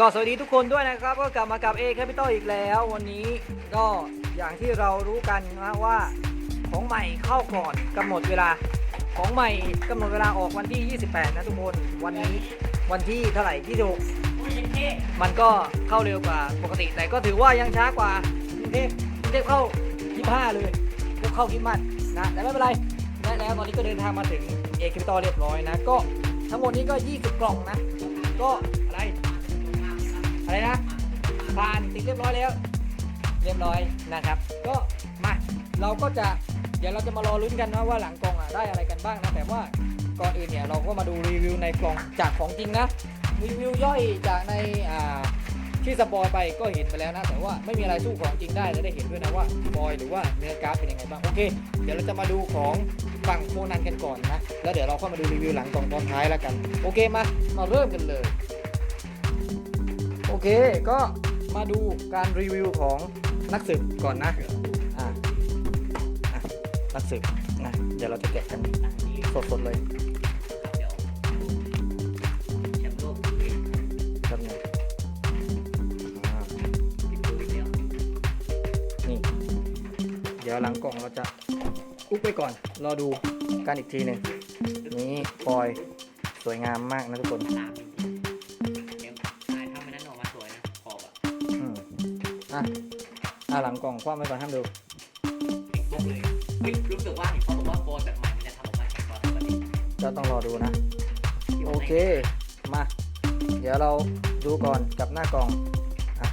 ก็สวัสดีทุกคนด้วยนะครับ ก็กลับมากับ A Capital อีกแล้ว วันนี้ก็อย่างที่เรารู้กันนะว่าของใหม่เข้าก่อนกำหนดเวลาของใหม่กำหนดเวลาออกวันที่ 28 นะทุกคนวันนี้วันที่เท่าไหร่ที่ถูกมันก็เข้าเร็วกว่าปกติ แต่ก็ถือว่ายังช้ากว่ากรุงเทพกรุงเทพเข้า 25 เลยเทียเข้าคิดมัดนะแต่ไม่เป็นไรได้แล้วตอนนี้ก็เดินทางมาถึง A Capital เรียบร้อยนะ ก็ทั้งหมดนี้ก็ 20 กล่องนะ ก็อะไร อะไรนะผ่านติดเรียบร้อยแล้ว เรียบร้อยนะครับ ก็มาเราก็จะเดี๋ยวเราจะมารอลุ้นกันนะว่าหลังกล่องอะได้อะไรกันบ้างนะแต่ว่าก่อนอื่นเนี่ยเราก็มาดูรีวิวในกล่องจากของจริงนะรีวิวย่อยจากในอ่าที่สปอยไปก็เห็นไปแล้วนะ แต่ว่าไม่มีอะไรสู้ของจริงได้และได้เห็นด้วยนะว่าสปอยหรือว่าเนื้อการ์ดเป็นยังไงบ้างโอเค เดี๋ยวเราจะมาดูของฝั่งโคนันกันก่อนนะ แล้วเดี๋ยวเราเข้ามาดูรีวิวหลังกล่องตอนท้ายแล้วกัน โอเคมามาเริ่มกันเลย โอเค ก็มาดูการรีวิวของนักสืบก่อนนะอ่าอะนักสืบนะเดี๋ยวเราจะแกะกันสดๆเลยครับเนี่ยนี่ เดี๋ยวหลังกล่องเราจะอุบไปก่อน รอดูกันอีกทีหนึ่งนี่ปอย สวยงามมากนะทุกคน อะอะหลังกล่องคว้าไว้ก่อนห้ามดูรู้สึกว่าเห็นเขาบอกว่าโฟนแบบใหม่มันจะทำออกมาแข็งกว่าปกติก็ต้องรอดูนะ โอเค มา เดี๋ยวเราดูก่อนกับหน้ากล่องอะ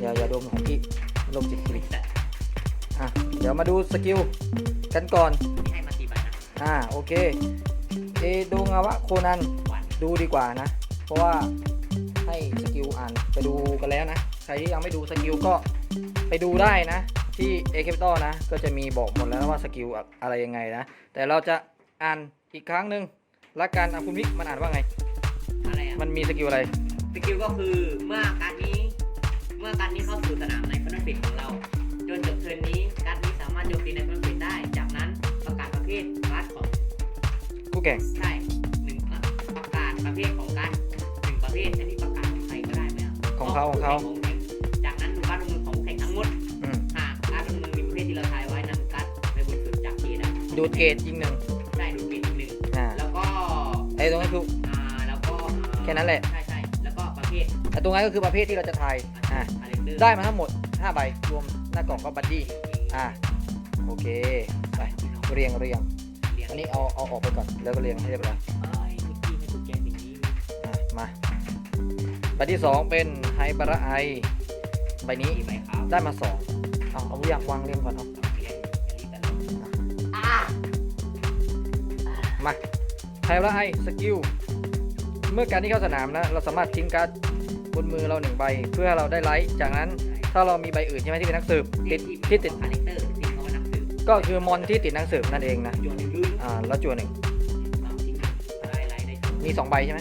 อย่าอย่าดมของพี่โรคจิตกริแต่อะเดี๋ยวมาดูสกิลกันก่อนที่ให้มาสี่ใบนะอ่าโอเคเอดูงาวะโคนันหวานดูดีกว่านะ เพราะว่าให้สกิลอ่านไปดูกันแล้วนะ ใครที่ยังไม่ดูสกิลก็ไปดูได้นะ ที่เอเคปตอนะ ก็จะมีบอกหมดแล้วนะว่าสกิลอะอะไรยังไงนะ แต่เราจะอ่านอีกครั้งหนึ่งละกันอะคุณมิกมันอ่านว่าไง อะไรอะมันมีสกิลอะไร สกิลก็คือเมื่อการนี้ เมื่อการนี้เข้าสู่สนามในฟันฟิตของเรา จนจบเทิร์นนี้การนี้สามารถโจมตีในฟันฟิตได้ จากนั้นประกาศประเภทการ์ดของคู่แข่งใช่หนึ่งอะประกาศประเภทของการ์ดหนึ่งประเภทอันนี้ประกาศของใครก็ได้ไหมอะของเขาของเขา ดูดเกตยิงหนึ่งได้ดูเกตอีกหนึ่งอ่าแล้วก็ไอ้ตรงนั้นคืออ่าแล้วก็อ่าแค่นั้นแหละใช่ใช่แล้วก็ประเภทไอ้ตรงนั้นก็คือประเภทที่เราจะทายอ่าอะไรเดอร์ได้มาทั้งหมด 5 ใบ รวมหน้ากล่องก็บัดดี้อ่าโอเคไปเรียงเรียงเรียงอันนี้เอาเอาออกไปก่อนแล้วก็เรียงให้เรียบร้อยเอ้ยมิกกี้ให้ถูกแกงเป็นนี้อะมาใบที่ 2 เป็นไฮบาระไอใบนี้ กี่ใบครับได้มา2เอาเอาอยากวางเรียงก่อนเอาเรีย มาไฮบาระไอสกิล เมื่อการที่เข้าสนามนะ เราสามารถทิ้งการ์ดบนมือเราหนึ่งใบ เพื่อเราได้ไลท์ จากนั้นถ้าเรามีใบอื่นใช่ไหมที่เป็นนักสืบติดที่ติดคาแรคเตอร์ก็คือมอนที่ติดนักสืบนั่นเองนะ อ่า แล้วจั่วหนึ่งมีสองใบใช่ไหม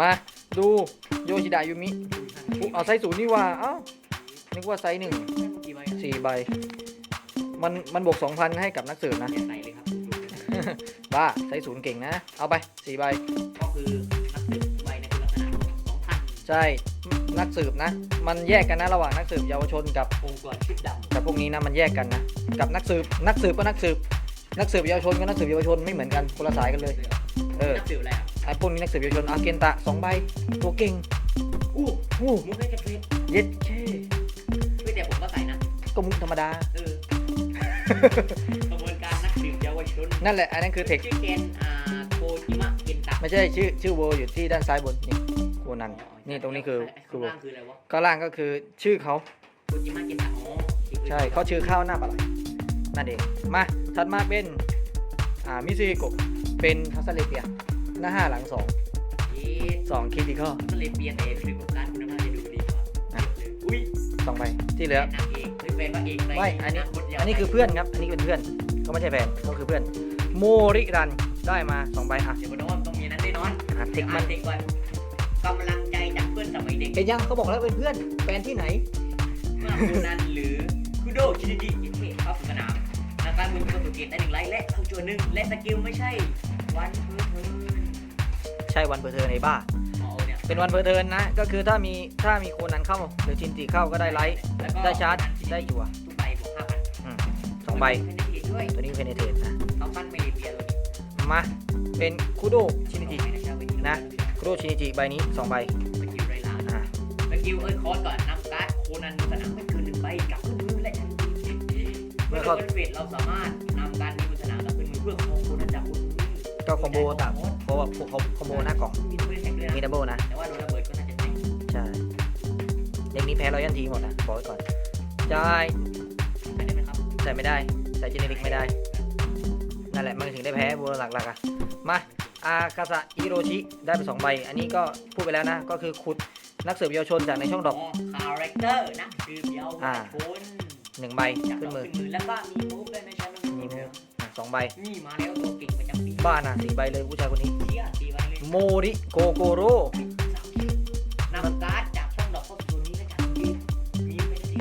มาดูโยชิดะยูมิ เอาไซส์ศูนย์นี่ว่า เอ้า นึกว่าไซส์หนึ่ง สี่ใบ มันมันบวกสองพันให้กับนักสืบนะอย่าใส่เลยครับ บ้าไซส์ศูนย์เก่งนะ เอาไปสี่ใบ ก็คือนักสืบใบในคือลักษณะสองพันใช่ นักสืบนะ มันแยกกันนะระหว่างนักสืบเยาวชนกับองค์กรชุดดำกับพวกนี้นะมันแยกกันนะ กับนักสืบนักสืบก็นักสืบ นักสืบเยาวชนก็นักสืบเยาวชนไม่เหมือนกันคนละสายกันเลย เออนักสืบอะไรอะไอ้พวกนี้นักสืบเยาวชนอาเกนตะสองใบ ตัวเก่งอู้อู้มุกให้จะเฟซเย็ดเช่ มุกธรรมดา เออกระบวนการนักสืบเยาวชนนั่นแหละ อันนั้นคือเทค ชื่อเกนอ่าโคจิมะเกนตะไม่ใช่ชื่อชื่อโวอยู่ที่ด้านซ้ายบนนี่โคนัน นี่ตรงนี้คือคืข้าองโวล่างคืออะไรวะข้างล่างก็คือชื่อเขาโคจิมะเกนตะอ๋อใช่เขาชื่อข้าวหน้าปลาไหลนั่นเอง มาถัดมาเป็นอ่ามิซูฮิโกะเป็นทัสเลเปียหน้าห้าหลังสองเอ๊ะสองคิติคอลก็เลยเปลี่ยนเองคือของการคุณภาพจะดูดีกว่า อะอุ้ยสองใบที่เหลือ นางเอกหรือเป็นพระเอกในไม่อันนี้บทยาวอันนี้คือเพื่อนครับ อันนี้เป็นเพื่อนเขาไม่ใช่แฟนเขาคือเพื่อน โมริรัน ได้มาสองใบอะ เดี๋ยวมันว่ามันต้องมีนั้นแน่นอนอะเทเด็คกมัมันนเด็กก่อนกำลังใจจากเพื่อนสมัยเด็ก เห็นยังเขาบอกแล้วเป็นเพื่อน แฟนที่ไหน เมื่อคูนันหรือคุโดชินิจิอิเทะเข้าสู่สนามทางการมือก็คือเกตได้หนึ่งไลท์และเข้าจวนหนึ่งและสกิลไม่ใช่วันเพื่อเทิร์นใช่วันเพอร์เทิร์นไอ้บ้าอ๋อ เนี่ยเป็นวันเพอร์เทิร์นนะ ก็คือถ้ามีถ้ามีโคนันเข้าหรือชินจิเข้าก็ได้ไลท์แล้วก็ได้ชาร์จได้จั่วทุกใบบวกห้าพันอืมสองใบไม่ได้เกียรด้วยตัวนี้เพนเทตนะเขาปั้นไม่ได้เบียร์ตัวนี้มาเป็นคูโดชินิจิไม่ได้เช่าไปที่นะคูโดชินิจิใบนี้สองใบสกิลไรล้างอ่าสกิลเอ้ยคอร์สก่อนนำการ์ดโคนันบนสนามไม่เกินหนึ่งใบกลับขึ้นมือและทันทีเมื่อเราเป็นเฟสเราสามารถนำการ์ดนี้บนสนามกลับขึ้นมือเพื่อครองโคนันจากบนมือก็คอมโบตามเพราะว่าคอมโบหน้ากล่องมีตัวเล่นแท็กด้วย มีนะดับเบิลนะ แต่ว่าโดนระเบิดก็น่าจะแท็กใช่เด็กนี้แพ้ร้อยยันทีหมดนะบอกไว้ก่อนใช่ไม่ได้ไหมครับใส่ไม่ได้ ใส่เจเนริกไม่ได้ นั่นแหละมันถึงได้แพ้บัวหลักๆอะ มา อากาซะอิโรชิ ได้ไปสองใบ อันนี้ก็พูดไปแล้วนะ ก็คือขุดนักสืบเยาวชนจากในช่องดอ๋ออกคาแรคเตอร์นะคือเดียวอ่าชนหนึ่งใบจับขึ้นมือขึ้นมือ แล้วก็มีมูฟด้วยนะฉันมีมูฟอะสองใบ นี่มาแล้วตัวเก่งประจำปีบ้านอะสี่ใบเลยผู้ชายคนนี้เชี่ยตีไปเลย โมริโกโกโรสามคิวนำการ์ดจากช่องดอกเข้าสู่ตัวนี้ก็จากทีมีเป็นสี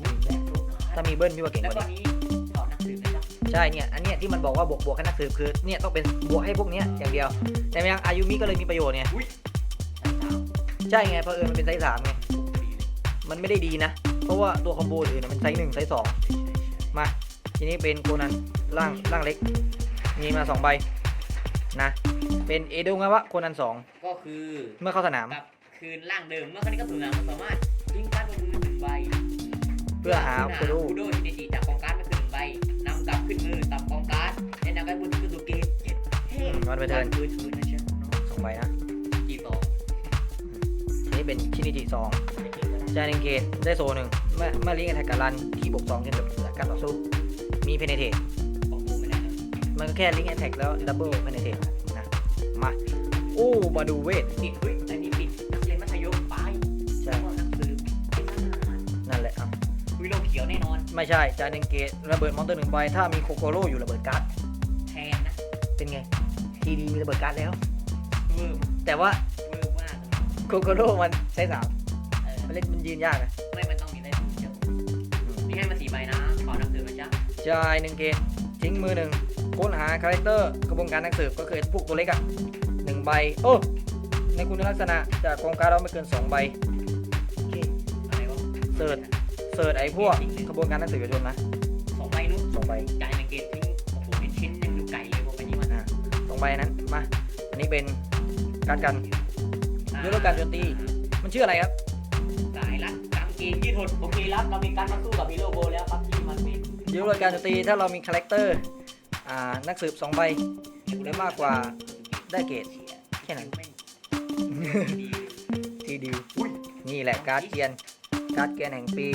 มูฟและตัวการ์ดถ้ามีเบิ้ลพี่ว่าเก่งแล้กวว่าก็นี้นี้ถอดหนักสืบนะครับใช่เนี่ยอันเนี้ยที่มันบอกว่าบวกบวกให้นักสืบคือเนี่ยต้องเป็นบวกให้พวกเนี้ยอย่างเดียว แต่ยังอายุมิก็เลยมีประโยชน์ไงสายสาวใช่ไงเพราะเออมันเป็นไซส์สามไงดีเลยมันไม่ได้ดีนะ เพราะว่าตัวคอมโบอื่นนะมันไซส์หนึ่งไซส์สอง มา ทีนี้เป็นโคนันร่างร่างเล็ก มีมาสองใบ นะ เป็นเอโดงาวะโคนันสองก็คือเมื่อเข้าสนามกับคืนร่างเดิมเมื่อครั้งนี้ก็ถึงแล้วมันสามารถทิ้งการ์ดบนมือหนึ่งใบเพื่อหาคูโดคูโดชินิจิจากกองการ์ดมาคือหนึ่งใบนำกลับขึ้นมือตับกองการ์ดและนำการ์ดบนที่คือตัวเกตเจ็ดเฮ้วันไปเทิร์น คือคืนนะเชียวสองใบนะ กี่สองทีนี้เป็นชินิจิสองจานิงเกตได้โซหนึ่งเมื่อเมื่อลิงก์แอทแทกกับรันที่บวกสองเช่นกับการต่อสู้ มีเพนเทต มันก็แค่ลิงก์แอทแทกแล้วดับเบิลเพนเทตนะ มา โอ้มาดูเวทปิดเฮ้ยอันนี้ปิดนักเรียนมัธยมไปใช่แล้วก็นักสืบไอ้ทหารนั่นแหละอะวิโลเขียวแน่นอน ไม่ใช่จานิงเกตระเบิดมอนเตอร์หนึ่งใบถ้ามีโคโกโร่อยู่ระเบิดการ์ดแทนนะ เป็นไง ทีดีมีระเบิดการ์ดแล้วเวอร์แต่ว่าเวอร์มากโคโกโร่มันใช้สามเออมันเล่นมันยืนยากนะไม่มันต้องมีได้ถูกเชียวนี่ให้มาสี่ใบนะขอนักสืบนะจ๊ะจ่ายหนึ่งเกตทิ้งมือหนึ่ง ค้นหาคาแรคเตอร์กระบวนการนักสืบก็คือพวกตัวเล็กอะหนึ่งใบโอ้ในคุณลักษณะจากกองการ์ดเราไม่เกินสองใบโอเคอะไรวะเสิร์ชเสิร์ชไอ้พวกกระบวนการนักสืบเยาวชนนะสองใบนู้นสองใบจ่ายในเกตทิ้งโอ้โหเป็นชิ้นยังดูไก่เลยพวกไปนี้มันอ่าสองใบนั้นมาอันนี้เป็นการดกันยุทธการโจมตีมันชื่ออะไรครับสายรัดกางเกงยืดหดโอเครับเรามีการมาสู้กับฮีโร่โบแล้วครับที่มันเป็นยุทธการโจมตีถ้าเรามีคาแรคเตอร์ อ่านักสืบสองใบได้มากกว่าได้เกรดแค่นั้นดีทีดิวนี่แหละการ์ดเกียน การ์ดเกียนแห่งปี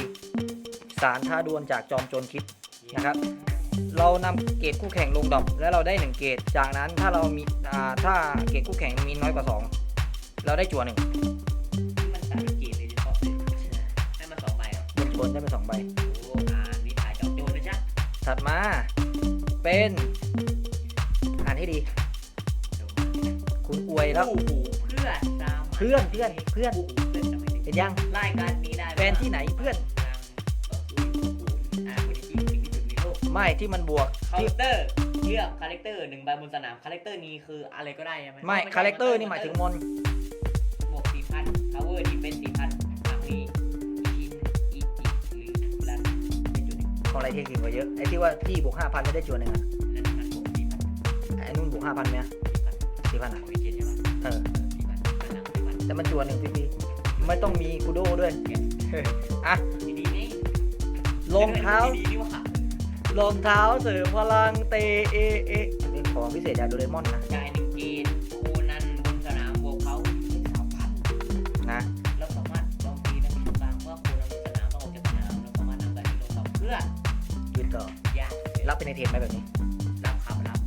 สารท้าดวลจากจอมโจรคิดนะครับ เรานำเกรดคู่แข่งลงดรอปแล้วเราได้ 1 เกรดจากนั้นถ้าเรามีอ่าถ้าเกรดคู่แข่งมีน้อยกว่า 2 เราได้จั่วหนึ่งมันตัดเกตเลยเฉพาะให้มาสองใบเหรอเป็นจั่วได้ไปสองใบโอ้อ่านนี่ถ่ายจอมโจรนะจ๊ะถัดมา เป็น อ่านให้ดี คุณอวยแล้วโอ้โหเพื่อนตามเพื่อนเพื่อนเพื่อนโอ้โหเพื่อนทำไมถึงเห็นยัง รายการนี้ได้แฟนที่ไหนเพื่อน อ่าคนที่จริงที่สุดในโลกไม่ที่มันบวกคาที่ แรคเตอร์เลือกคาแรคเตอร์หนึ่งใบบนสนามคาแรคเตอร์นี้คืออะไรก็ได้ใช่ไหมไม่ คาแรคเตอร์นี่หมายถึงมอนบ อะไรที่เก่งกว่าเยอะไอ้ที่ว่าพี่บวกห้าพันแล้วได้จั่วหนึ่งอะนั่นมันบวกสี่พันไอ้นู่นบวกห้าพันไหมสี่พันอะองอีจินใช่ไหมเออสี่พันพลังสี่พันแต่มันจั่วหนึ่งพี่ๆไม่ต้องมีคูโดด้วยอะดีๆนี่รองเท้าดีๆนี่ว่ะรองเท้าเสริมพลังเตเอเอเป็นของพิเศษจากโดเรมอนนะจ่ รับเป็นในเทนไหมแบบนี้ รับครับรับ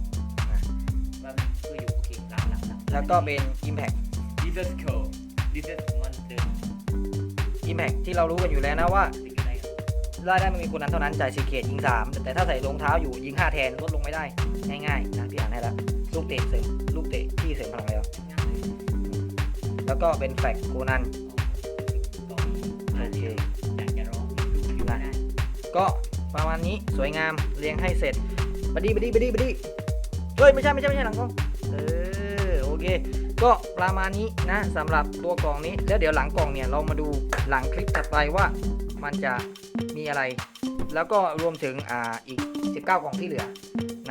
อะว่ามันช่วยอยู่โอเครับรับรับแล้วก็เป็น Impact Jesus Code Jesus Monster Impact ที่เรารู้กันอยู่แล้วนะว่าสิ่งอะไรครับรายได้มันมีคนนั้นเท่านั้นจ่ายสีเขตยิง 3 แต่ถ้าใส่รองเท้าอยู่ยิง 5 แทนลดลงไม่ได้ ง่ายๆนะพี่อ่านให้แล้วลูกเตะเสริมลูกเตะที่เสริมพลังแล้วง่ายเลยแล้วก็เป็นแฟกโคนัน ก็ มีอ่านเดียวอยากจะร้องดูอยู่ได้ก็ประมาณนี้สวยงามเรียงให้เสร็จบัดดี้บัดดี้บัดดี้บัดดี้เฮ้ยไม่ใช่ไม่ใช่ไม่ใช่หลังกล้องเออโอเค ก็ประมาณนี้นะสำหรับตัวกล่องนี้แล้วเดี๋ยวหลังกล่องเนี่ยเรามาดูหลังคลิปถัดไปว่ามันจะมีอะไร แล้วก็รวมถึงอ่าอีก 19 กล่องที่เหลือ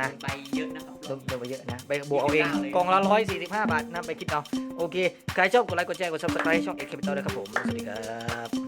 นะไปเยอะนะครับเติมเติมไปเยอะนะไปบวกเอาเอง49เลยกล่องละ145 บาทนะไปคิดเอาโอเคใครชอบกดไลค์กดแชร์กด subscribe ให้ช่อง X Capital ด้วยครับผมสวัสดีครับ